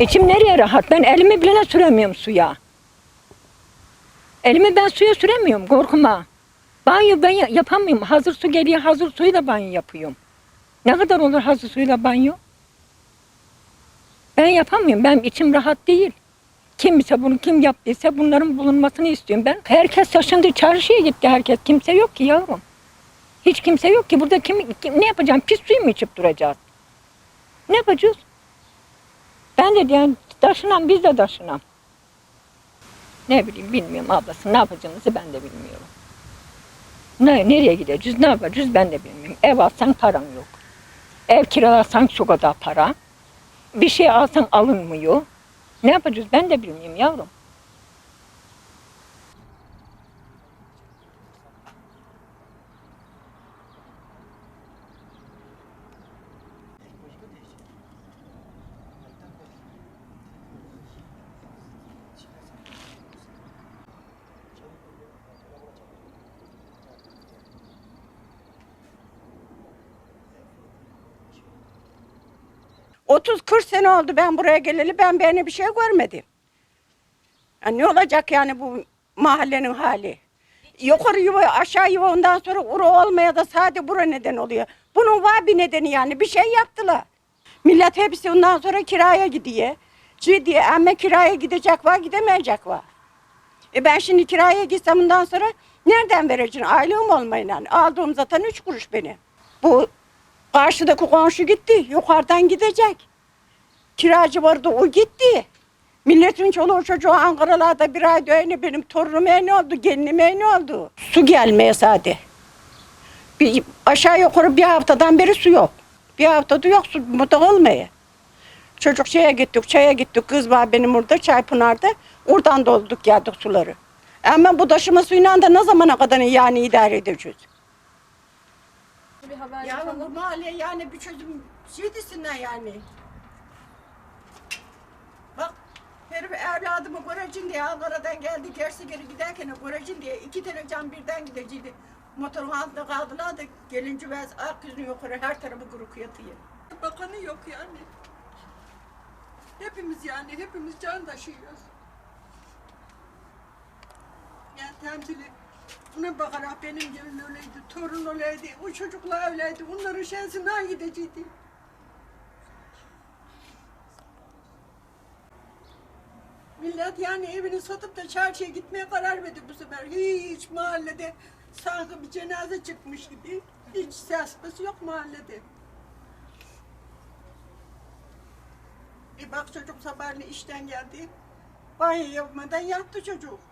İçim nereye rahat? Ben elimi bile süremiyorum suya. Elimi ben suya süremiyorum korkuma. Banyo ben ya- yapamıyorum. Hazır su geliyor, hazır suyla banyo yapıyorum. Ne kadar olur hazır suyla banyo? Ben yapamıyorum. Benim içim rahat değil. Kim ise bunu kim yaptıysa bunların bulunmasını istiyorum ben. Herkes taşındı, çarşıya gitti herkes. Kimse yok ki yavrum. Hiç kimse yok ki. Burada kim, kim ne yapacağım? Pis suyu mu içip duracağız? Ne yapacağız? Ben de yani taşınan biz de taşınan. Ne bileyim bilmiyorum ablası ne yapacağımızı ben de bilmiyorum. Ne, nereye gideceğiz, ne yapacağız ben de bilmiyorum. Ev alsan param yok. Ev kiralarsan çok kadar para. Bir şey alsan alınmıyor. Ne yapacağız ben de bilmiyorum yavrum. Otuz 40 sene oldu ben buraya geleli ben beni bir şey görmedim. Ya ne olacak yani bu mahallenin hali? Yukarı yuva aşağı yuva ondan sonra ura olmaya da sade bura neden oluyor. Bunun var bir nedeni yani bir şey yaptılar. Millet hepsi ondan sonra kiraya gidiyor. Ciddi ama kiraya gidecek var gidemeyecek var. E ben şimdi kiraya gitsem ondan sonra nereden vereceğim? Aylığım olmayın Aldığım zaten üç kuruş benim. Bu karşıdaki komşu gitti. Yukarıdan gidecek. Kiracı vardı o gitti. Milletin çoluğu çocuğu Ankara'larda bir ay döyeni benim torunuma ne oldu, gelinime ne oldu? Su gelmeye sade. Bir, aşağı yukarı bir haftadan beri su yok. Bir haftada yok su mutlak olmaya. Çocuk şeye gittik, çaya gittik. Kız var benim orada, Çaypınar'da. Oradan dolduk geldik suları. Ama bu taşıma suyuyla da ne zamana kadar yani idare edeceğiz? Bir haber Ya yapalım. bu mahalle yani bir çözüm şey desinler yani. Bak herif evladımı göreceğim diye Ankara'dan geldi gerisi geri giderken göreceğim diye iki tane can birden gidecekti. Motorun altında kaldılar da gelince bez ak yüzünü yukarı her tarafı kırık yatıyor. Bakanı yok yani. Hepimiz yani hepimiz can taşıyoruz. Yani temsili buna bakarak benim gelin öyleydi, torun öyleydi, o çocuklar öyleydi, onların şansına gidecekti. Millet yani evini satıp da çarşıya gitmeye karar verdi bu sefer. Hiç mahallede sanki bir cenaze çıkmış gibi. Hiç ses yok mahallede. Bir bak çocuk sabahleyin işten geldi. Banyo yapmadan yattı çocuk.